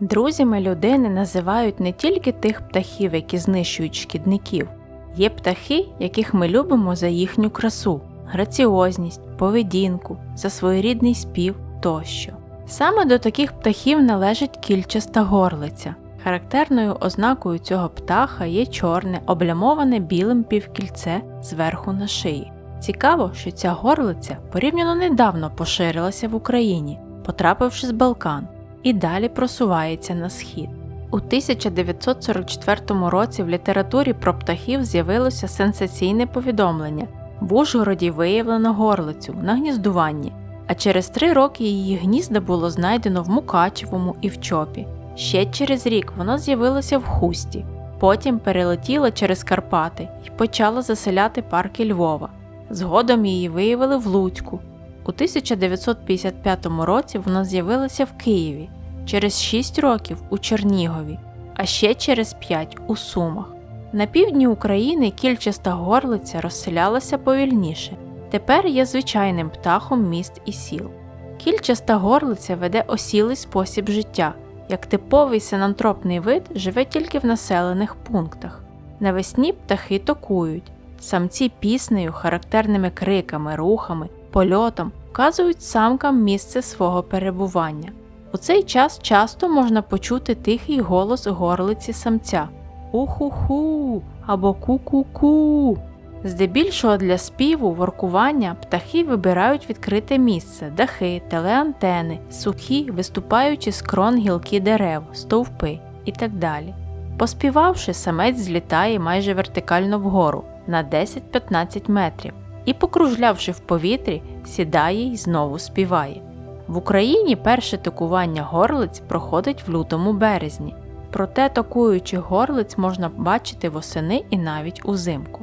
Друзями людини називають не тільки тих птахів, які знищують шкідників. Є птахи, яких ми любимо за їхню красу, граціозність, поведінку, за своєрідний спів тощо. Саме до таких птахів належить кільчаста горлиця. Характерною ознакою цього птаха є чорне, облямоване білим півкільце зверху на шиї. Цікаво, що ця горлиця порівняно недавно поширилася в Україні, потрапивши з Балкан, і далі просувається на схід. У 1944 році в літературі про птахів з'явилося сенсаційне повідомлення. В Ужгороді виявлено горлицю на гніздуванні, а через три роки її гнізда було знайдено в Мукачевому і в Чопі. Ще через рік вона з'явилася в Хусті, потім перелетіла через Карпати і почала заселяти парки Львова. Згодом її виявили в Луцьку. У 1955 році вона з'явилася в Києві, через 6 років у Чернігові, а ще через 5 у Сумах. На півдні України кільчаста горлиця розселялася повільніше. Тепер є звичайним птахом міст і сіл. Кільчаста горлиця веде осілий спосіб життя. Як типовий синантропний вид живе тільки в населених пунктах. Навесні птахи токують. Самці піснею, характерними криками, рухами, польотом вказують самкам місце свого перебування. У цей час часто можна почути тихий голос горлиці самця уху-ху або ку-ку-ку. Здебільшого для співу, воркування птахи вибирають відкрите місце, дахи, телеантени, сухі, виступаючи з крон гілки дерев, стовпи і так далі. Поспівавши, самець злітає майже вертикально вгору на 10-15 метрів і, покружлявши в повітрі, сідає й знову співає. В Україні перше токування горлиць проходить в лютому березні, проте токуючих горлиць можна бачити восени і навіть узимку.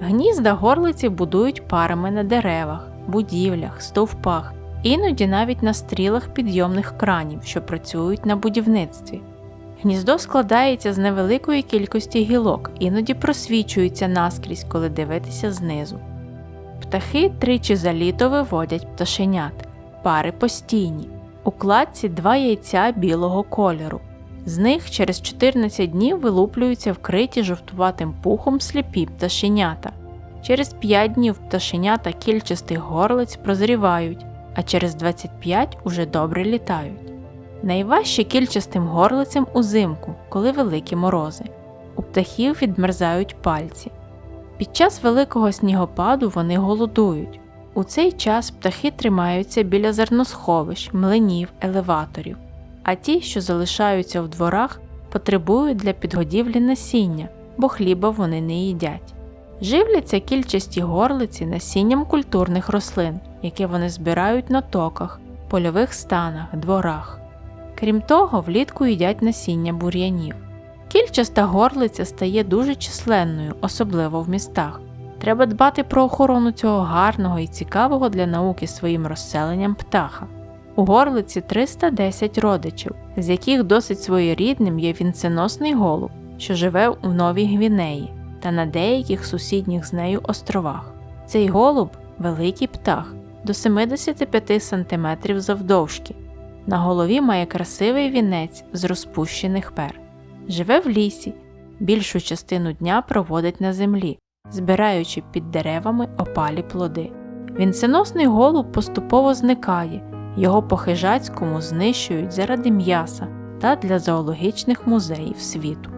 Гнізда горлиці будують парами на деревах, будівлях, стовпах, іноді навіть на стрілах підйомних кранів, що працюють на будівництві. Гніздо складається з невеликої кількості гілок, іноді просвічується наскрізь, коли дивитися знизу. Птахи тричі за літо виводять пташенят, пари постійні. У кладці два яйця білого кольору. З них через 14 днів вилуплюються вкриті жовтуватим пухом сліпі пташенята. Через 5 днів пташенята кільчастих горлиць прозрівають, а через 25 уже добре літають. Найважче кільчастим горлицям узимку, коли великі морози. У птахів відмерзають пальці. Під час великого снігопаду вони голодують. У цей час птахи тримаються біля зерносховищ, млинів, елеваторів, а ті, що залишаються в дворах, потребують для підгодівлі насіння, бо хліба вони не їдять. Живляться кільчасті горлиці насінням культурних рослин, яке вони збирають на токах, польових станах, дворах. Крім того, влітку їдять насіння бур'янів. Кільчаста горлиця стає дуже численною, особливо в містах. Треба дбати про охорону цього гарного і цікавого для науки своїм розселенням птаха. У горлиці 310 родичів, з яких досить своєрідним є вінценосний голуб, що живе у Новій Гвінеї та на деяких сусідніх з нею островах. Цей голуб великий птах до 75 см завдовжки. На голові має красивий вінець з розпущених пер. Живе в лісі, більшу частину дня проводить на землі, збираючи під деревами опалі плоди. Вінценосний голуб поступово зникає, його по хижацькому знищують заради м'яса та для зоологічних музеїв світу.